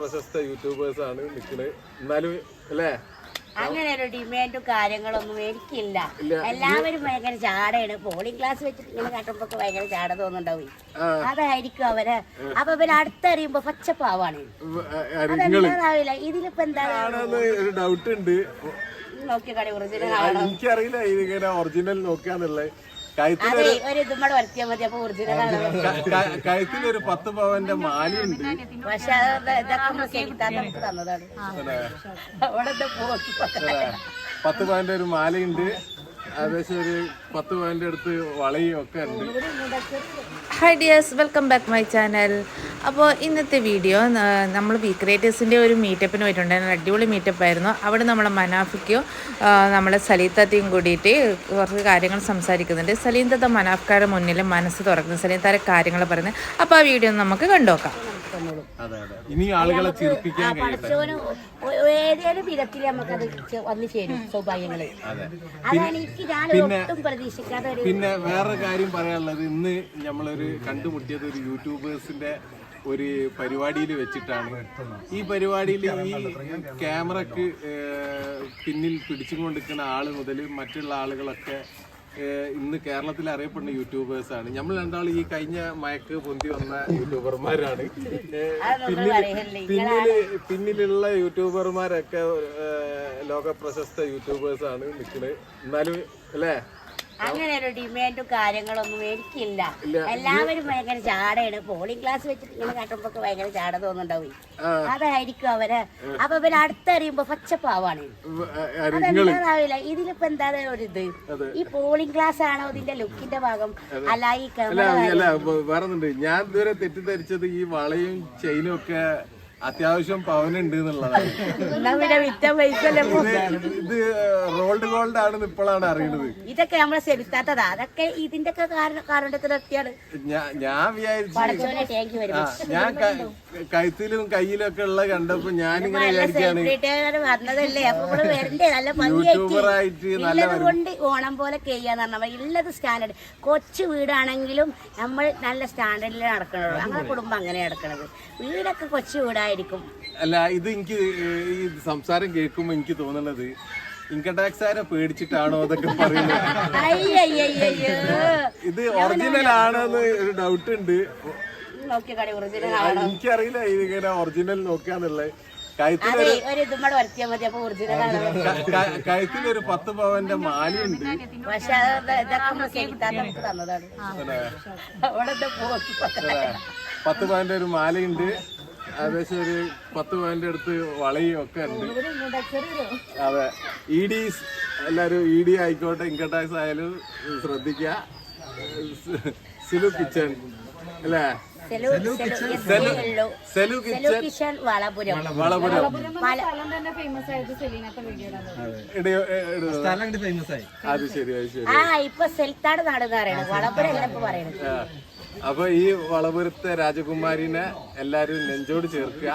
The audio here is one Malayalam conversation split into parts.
പ്രശസ്ത യൂട്യൂബേഴ്സ് ആണ് നിൽക്കുന്നത് എന്നാലും അല്ലേ? അങ്ങനെ ഒരു ഡിമാൻഡും കാര്യങ്ങളൊന്നും എനിക്കില്ല. എല്ലാവരും ഭയങ്കര ചാടയാണ്. പോളിംഗ് ക്ലാസ് വെച്ചിട്ട് ഇങ്ങനെ കട്ടുമ്പോ ഭയങ്കര ചാട തോന്നുന്നുണ്ടാവും. അതായിരിക്കും അവർ. അപ്പൊ പിന്നെ അടുത്തറിയുമ്പോ പച്ചപ്പാവാണ്. അതെന്താവില്ല ഇതിലിപ്പോ എന്താ ഡൗട്ട് ഉണ്ട്. നോക്കി കടി ഒറിജിനൽ എനിക്കറിയില്ല ഇതിങ്ങനെ ഒറിജിനൽ നോക്കാന്നുള്ളത്. കഴുത്തിൽ ഒരു പത്ത് പവന്റെ മാലയുണ്ട്. പക്ഷെ പത്ത് പവന്റെ ഒരു മാലയുണ്ട്. ഏകദേശം ഒരു പത്ത് പവന്റെ അടുത്ത് വളയും ഒക്കെ ഉണ്ട്. Hi dears welcome back my channel അപ്പോൾ ഇന്നത്തെ വീഡിയോ നമ്മൾ വി ക്രിയേറ്റേഴ്സിന്റെ ഒരു മീറ്റപ്പിന് പോയിട്ടുണ്ടായിരുന്നു. അടിപൊളി മീറ്റപ്പ് ആയിരുന്നു. അവിടെ നമ്മളെ മനാഫിക്കും നമ്മളെ സലീത്തത്തെയും കൂടിയിട്ട് കുറച്ച് കാര്യങ്ങൾ സംസാരിക്കുന്നുണ്ട്. സലീന്തത്ത മനാഫ്ക്കാരുടെ മുന്നിൽ മനസ്സ് തുറക്കുന്നു. സലീത്താരെ കാര്യങ്ങൾ പറയുന്നത്. അപ്പോൾ ആ വീഡിയോ നമുക്ക് കണ്ടുനോക്കാം. അതെ അതെ. ഇനി ആളുകളെ ചിരിപ്പിക്കാൻ ഏതേലും വിധത്തിൽ നമുക്കത് വന്നു ചേരും സൗഭാഗ്യങ്ങൾ. അതെ. അതാണ് എനിക്ക് ഞാൻ ഒട്ടും പ്രതീക്ഷിക്കാതെ പിന്നെ വേറെ കാര്യം പറയാനുള്ളത്. ഇന്ന് നമ്മളൊരു കണ്ടുമുട്ടിയത് ഒരു യൂട്യൂബേഴ്സിന്റെ ഒരു പരിപാടിയിൽ വെച്ചിട്ടാണ്. ഈ പരിപാടിയിൽ ഈ ക്യാമറക്ക് പിന്നിൽ പിടിച്ചും കൊണ്ടിരിക്കുന്ന ആൾ മുതൽ മറ്റുള്ള ആളുകളൊക്കെ ഇന്ന് കേരളത്തിൽ അറിയപ്പെടുന്ന യൂട്യൂബേഴ്സ് ആണ്. നമ്മൾ രണ്ടാളും ഈ കഴിഞ്ഞ മയക്ക് പൊന്തി വന്ന യൂട്യൂബർമാരാണ് പിന്നിൽ പിന്നിലുള്ള യൂട്യൂബർമാരൊക്കെ ലോക പ്രശസ്ത യൂട്യൂബേഴ്സ് ആണ് നിൽക്കുന്നത് എന്നാലും അല്ലേ? അങ്ങനെ ഒരു ഡിമാൻഡും കാര്യങ്ങളൊന്നും എനിക്കില്ല. എല്ലാവരും ഭയങ്കര ചാടയാണ്. പോളിംഗ് ക്ലാസ് വെച്ചിട്ട് ഇങ്ങനെ കാട്ടുമ്പോ ഭയങ്കര ചാട തോന്നുന്നുണ്ടാവും. അതായിരിക്കും അവർ. അപ്പൊ ഇവർ അടുത്തറിയുമ്പോ പച്ചപ്പാവാണ്. അതെന്താവില്ല ഇതിലിപ്പോ എന്താ ഒരു ഇത്? ഈ പോളിംഗ് ക്ലാസ് ആണോ ഇതിന്റെ ലുക്കിന്റെ ഭാഗം? അല്ല ഈ വേറെ ഞാൻ ഇതുവരെ തെറ്റിദ്ധരിച്ചത് ഈ വളയും ചെയിനും ഒക്കെ അത്യാവശ്യം പവനുണ്ട് എന്നുള്ളതാണ്. ഇത് റോൾഡ് ഗോൾഡ് ആണെന്ന് ഇപ്പോഴാണ് അറിയുന്നത്. ഇതൊക്കെ നമ്മളെ ശ്രമിക്കാത്തതാ അതൊക്കെ ഇതിന്റെ ഞാൻ വിചാരിച്ചു ഞാൻ കഴുത്തിലും കയ്യിലും ഒക്കെ ഉള്ള കണ്ടപ്പോ ഞാനിങ്ങനെ ഭംഗിയായിട്ട്. യൂട്യൂബറായിട്ട് നല്ല കൊണ്ട് ഓണം പോലെ ചെയ്യാന്ന് പറഞ്ഞാൽ ഉള്ളത് സ്റ്റാൻഡേർഡ് കൊച്ചു വീടാണെങ്കിലും നമ്മൾ നല്ല സ്റ്റാൻഡേർഡിൽ നടക്കണുള്ളൂ. നമ്മുടെ കുടുംബം അങ്ങനെ നടക്കണത്. വീടൊക്കെ കൊച്ചു വീടായിരിക്കും അല്ല ഇത് എനിക്ക് ഈ സംസാരം കേൾക്കുമ്പോ എനിക്ക് തോന്നുന്നത് ഇൻകം ആരെ പേടിച്ചിട്ടാണോ അതൊക്കെ പറയുന്നത്. ഇത് ഒറിജിനൽ ആണെന്ന് ഒരു ഡൗട്ട് ഉണ്ട് എനിക്കറിയില്ല ഇതിങ്ങനെ ഒറിജിനൽ നോക്കാന്നുള്ളത് കഴുത്തിൽ ഒരു പത്ത് പവന്റെ മാലയുണ്ട്. പക്ഷെ പത്ത് പവന്റെ ഒരു മാലയുണ്ട്. ഏകദേശം ഒരു പത്ത് പവന്റെ അടുത്ത് വളയും ഒക്കെ ഉണ്ട്. അതെ. ഇ ഡി എല്ലാരും ഇ ഡി ആയിക്കോട്ടെ ഇൻകം ടാക്സ് ആയാലും ശ്രദ്ധിക്ക. സിലു കിച്ചൺ അല്ലേ? സെലു കിച്ചൺ. വളപുരം? അത്. ശരി അത് ശരി. ആ ഇപ്പൊ സെൽത്താട് നാട് എന്ന് പറയണത് വളപുരം അല്ല ഇപ്പൊ പറയണത് ആ. അപ്പൊ ഈ വളപുരത്തെ രാജകുമാരിനെ എല്ലാരും നെഞ്ചോട് ചേർക്കുക.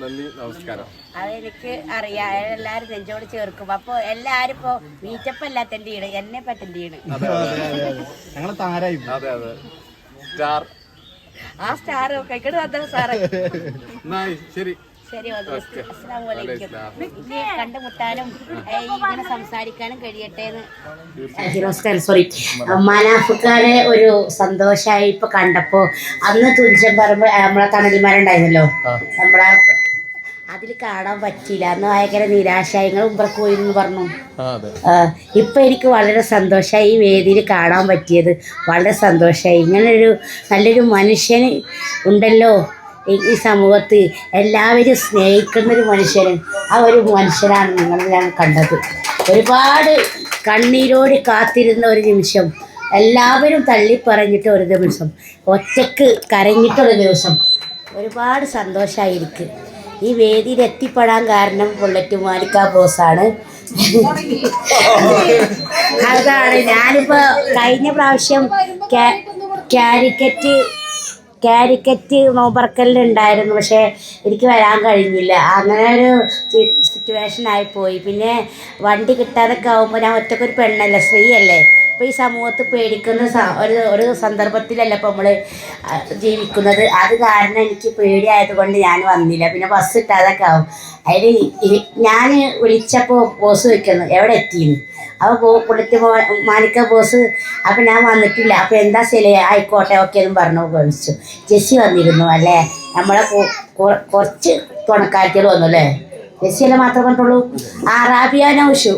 നന്ദി നമസ്കാരം. അതെനിക്ക് അറിയാം. എല്ലാരും നെഞ്ചോട് ചേർക്കും. അപ്പൊ എല്ലാരും ഇപ്പൊ മീറ്റപ്പ് അല്ല അറ്റൻഡ് ചെയ്യണ്. എന്നെ പറ്റന്റെ അറ്റൻഡ് ചെയ്യണ്. ഞങ്ങളെ താരായി. അതെ അതെ. സ്റ്റാർ. ആ സ്റ്റാർ കൈക്കട് വന്നോ സാറേ. ശരി. ശരി കണ്ടുമുട്ടാനും ഇങ്ങനെ സംസാരിക്കാനും കഴിയട്ടെ എന്ന് സോറി മനാഫുക്കാരെ ഒരു സന്തോഷമായി ഇപ്പൊ കണ്ടപ്പോ അന്ന് തുഞ്ചൻ പറമ്പ് നമ്മളെ തണലിമാരുണ്ടായിരുന്നല്ലോ നമ്മളെ അതിൽ കാണാൻ പറ്റിയില്ല. അന്ന് ഭയങ്കര നിരാശയായി നിങ്ങൾ ഉമ്പറക്ക് പോയി എന്ന് പറഞ്ഞു. ഇപ്പൊ എനിക്ക് വളരെ സന്തോഷമായി ഈ വേദിയിൽ കാണാൻ പറ്റിയത്. വളരെ സന്തോഷമായി ഇങ്ങനൊരു നല്ലൊരു മനുഷ്യൻ ഉണ്ടല്ലോ. ഈ സമൂഹത്ത് എല്ലാവരും സ്നേഹിക്കുന്ന ഒരു മനുഷ്യൻ ആ ഒരു മനുഷ്യനാണ് നിങ്ങൾ ഞാൻ കണ്ടത്. ഒരുപാട് കണ്ണീരോട് കാത്തിരുന്ന ഒരു നിമിഷം എല്ലാവരും തള്ളിപ്പറഞ്ഞിട്ട് ഒരു ദിവസം ഒറ്റയ്ക്ക് കരഞ്ഞിട്ടൊരു ദിവസം ഒരുപാട് സന്തോഷമായിരിക്കും ഈ വേദിയിൽ എത്തിപ്പെടാൻ കാരണം ബുള്ളറ്റ് മാലിക്ക ബോസാണ്. അതാണ്. ഞാനിപ്പോൾ കഴിഞ്ഞ പ്രാവശ്യം കാ- കാലിക്കറ്റ് നോമ്പറക്കലിലുണ്ടായിരുന്നു പക്ഷേ എനിക്ക് വരാൻ കഴിഞ്ഞില്ല. അങ്ങനെ ഒരു സിറ്റുവേഷൻ ആയിപ്പോയി പിന്നെ വണ്ടി കിട്ടാതൊക്കെ ആകുമ്പോൾ ഞാൻ ഒറ്റക്കൊരു പെണ്ണല്ലേ സ്ത്രീയല്ലേ? അപ്പോൾ ഈ സമൂഹത്ത് പേടിക്കുന്ന ഒരു ഒരു സന്ദർഭത്തിലല്ല ഇപ്പോൾ നമ്മൾ ജീവിക്കുന്നത്. അത് കാരണം എനിക്ക് പേടിയായതുകൊണ്ട് ഞാൻ വന്നില്ല. പിന്നെ ബസ് കിട്ടാതൊക്കെ ആവും. അതിൽ ഞാൻ വിളിച്ചപ്പോൾ ബോസ് വയ്ക്കുന്നു എവിടെ എത്തിയെന്ന് അപ്പോൾ പോ പുള്ളിക്ക് മാനിക്ക ബോസ് അപ്പം ഞാൻ വന്നിട്ടില്ല. അപ്പോൾ എന്താ ശരി ആയിക്കോട്ടെ ഓക്കെ എന്നും പറഞ്ഞു കഴിച്ചു ജെസ്സി വന്നിരുന്നു അല്ലേ? നമ്മളെ കുറച്ച് തുണക്കാരികൾ വന്നു അല്ലേ? ജെസ്സിയല്ല മാത്രമേ പറഞ്ഞുള്ളൂ ആ റാബിയ നൗഷു.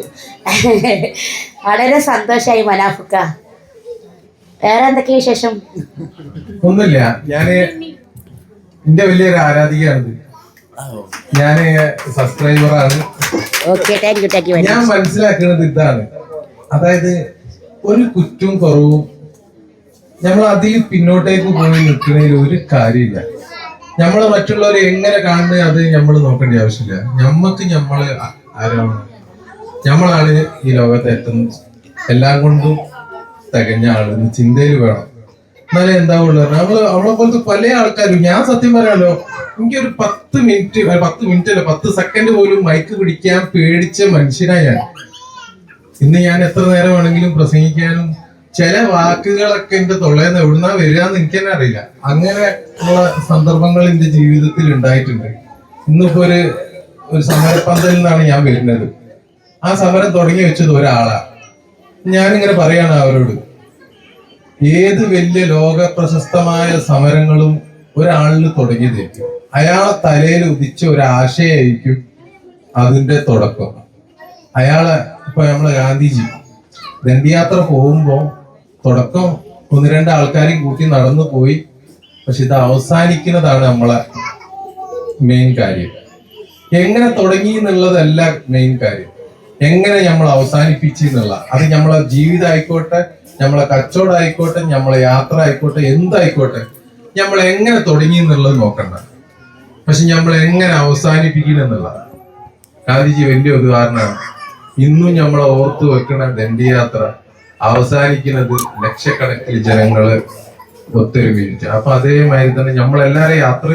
വളരെ സന്തോഷമായി മനാഫുക്ക. വേറെ എന്തൊക്കെയാ വിശേഷം? ഒന്നുമില്ല. ഞാൻ എന്റെ വലിയൊരു ആരാധികയാണ്. ഞാൻ സബ്സ്ക്രൈബറാണ്. ഞാൻ മനസ്സിലാക്കുന്നത് ഇതാണ്. അതായത് ഒരു കുറ്റും കുറവും നമ്മൾ അതിൽ പിന്നോട്ടേക്ക് പോയി നിൽക്കുന്നതിൽ ഒരു കാര്യമില്ല. നമ്മളെ മറ്റുള്ളവരെ എങ്ങനെ കാണുന്നത് അത് നമ്മൾ നോക്കേണ്ട ആവശ്യമില്ല. നമ്മക്ക് നമ്മൾ ആരാണ്? നമ്മളാണ് ഈ ലോകത്തെ എത്തുന്നത്. എല്ലാം കൊണ്ടും തികഞ്ഞ ആൾ. ചിന്തയിൽ വേണം. എന്നാലേ ഉള്ളത് നമ്മൾ അവളെ പോലത്തെ പല ആൾക്കാരും ഞാൻ സത്യം പറയാലോ എനിക്കൊരു പത്ത് മിനിറ്റ് പത്ത് മിനിറ്റ് അല്ല പത്ത് സെക്കൻഡ് പോലും മൈക്ക് പിടിക്കാൻ പേടിച്ച മനുഷ്യനായ ഞാൻ. ഇന്ന് ഞാൻ എത്ര നേരം വേണമെങ്കിലും പ്രസംഗിക്കാനും ചില വാക്കുകളൊക്കെ എന്റെ തൊള്ളേന്ന് എവിടുന്നാ വരികയെന്ന് എനിക്ക് തന്നെ അറിയില്ല. അങ്ങനെ ഉള്ള സന്ദർഭങ്ങൾ എന്റെ ജീവിതത്തിൽ ഉണ്ടായിട്ടുണ്ട്. ഇന്നിപ്പോ ഒരു ഒരു സമരപ്പന്തലിൽ നിന്നാണ് ഞാൻ വരുന്നത്. ആ സമരം തുടങ്ങി വെച്ചത് ഒരാളാ. ഞാനിങ്ങനെ പറയാണ് അവരോട്. ഏത് വലിയ ലോക പ്രശസ്തമായ സമരങ്ങളും ഒരാളിൽ തുടങ്ങിയതായിരിക്കും അയാളെ തലയിൽ ഉദിച്ച ഒരു ആശയായിരിക്കും അതിന്റെ തുടക്കം. അയാളെ ഇപ്പൊ നമ്മളെ ഗാന്ധിജി ദണ്ഡിയാത്ര പോകുമ്പോ തുടക്കം ഒന്ന് രണ്ട് ആൾക്കാരെയും കൂട്ടി നടന്നു പോയി. പക്ഷെ ഇത് അവസാനിക്കുന്നതാണ് നമ്മളെ മെയിൻ കാര്യം. എങ്ങനെ തുടങ്ങി എന്നുള്ളതല്ല മെയിൻ കാര്യം. എങ്ങനെ നമ്മൾ അവസാനിപ്പിച്ചു എന്നുള്ള. അത് നമ്മളെ ജീവിതം ആയിക്കോട്ടെ നമ്മളെ കച്ചവടം ആയിക്കോട്ടെ നമ്മളെ യാത്ര ആയിക്കോട്ടെ എന്തായിക്കോട്ടെ നമ്മൾ എങ്ങനെ തുടങ്ങി എന്നുള്ളത് നോക്കണ്ട. പക്ഷെ നമ്മൾ എങ്ങനെ അവസാനിപ്പിക്കണം എന്നുള്ളതാണ് ഗാന്ധിജി വലിയ ഉദാഹരണമാണ്. ഇന്നും നമ്മളെ ഓർത്തു വെക്കണ ദണ്ഡിയാത്ര. അവസാനിക്കുന്നത് ലക്ഷക്കണക്കിന് ജനങ്ങൾ ഒത്തൊരുമിച്ച്. അപ്പൊ അതേമാതിരി തന്നെ നമ്മളെല്ലാരും യാത്ര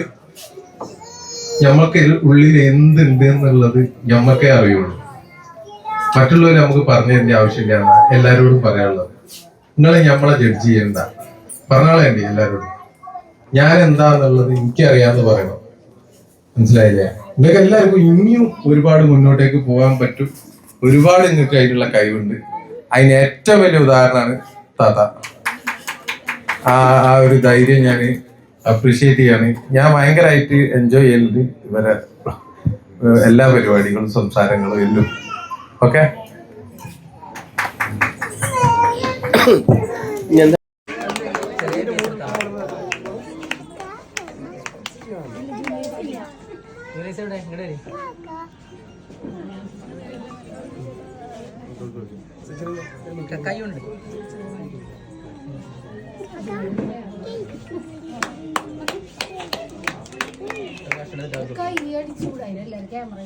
ഞമ്മക്ക് ഉള്ളിൽ എന്തുണ്ട് എന്നുള്ളത് ഞമ്മക്കേ അറിയുള്ളൂ. മറ്റുള്ളവർ നമുക്ക് പറഞ്ഞു തരേണ്ട ആവശ്യമില്ല എന്നാ എല്ലാരോടും പറയാനുള്ളത്. നിങ്ങളെ ഞമ്മളെ ജഡ്ജ് ചെയ്യണ്ട. പറഞ്ഞാളേണ്ടി എല്ലാരോടും? ഞാൻ എന്താന്നുള്ളത് എനിക്കറിയാന്ന് പറയണം. മനസ്സിലായില്ലേ? നിങ്ങൾക്ക് എല്ലാവർക്കും ഇനിയും ഒരുപാട് മുന്നോട്ടേക്ക് പോകാൻ പറ്റും. ഒരുപാട് നിങ്ങൾക്ക് അതിനുള്ള കഴിവുണ്ട്. അതിന് ഏറ്റവും വലിയ ഉദാഹരണമാണ് താത്ത. ആ ആ ഒരു ധൈര്യം ഞാൻ അപ്രീഷിയേറ്റ് ചെയ്യാണ്. ഞാൻ ഭയങ്കരമായിട്ട് എൻജോയ് ചെയ്യുന്നത് ഇവരെ എല്ലാ പരിപാടികളും സംസാരങ്ങളും എല്ലാം. ഓക്കെ കൈ അടിച്ചുകൂടാ എല്ലാവരും ക്യാമറ